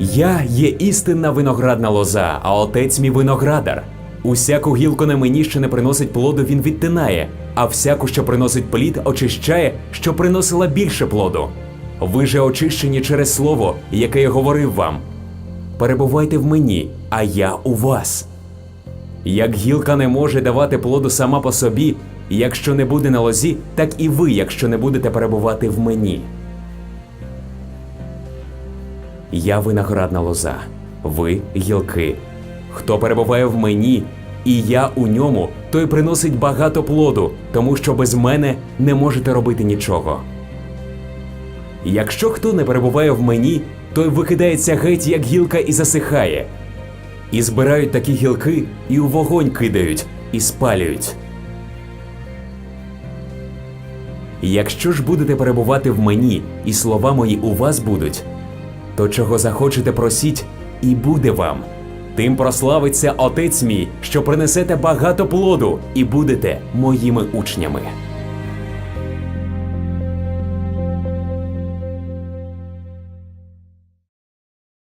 Я є істинна виноградна лоза, а отець мій виноградар. Усяку гілку на мені, що не приносить плоду, він відтинає, а всяку, що приносить плід, очищає, що приносила більше плоду. Ви же очищені через слово, яке я говорив вам. Перебувайте в мені, а я у вас. Як гілка не може давати плоду сама по собі, якщо не буде на лозі, так і ви, якщо не будете перебувати в мені. Я виноградна лоза, ви гілки. Хто перебуває в мені, і я у ньому, той приносить багато плоду, тому що без мене не можете робити нічого. Якщо хто не перебуває в мені, той викидається геть, як гілка, і засихає. І збирають такі гілки, і у вогонь кидають, і спалюють. Якщо ж будете перебувати в мені, і слова мої у вас будуть, то чого захочете просіть, і буде вам. Тим прославиться Отець мій, що принесете багато плоду і будете моїми учнями.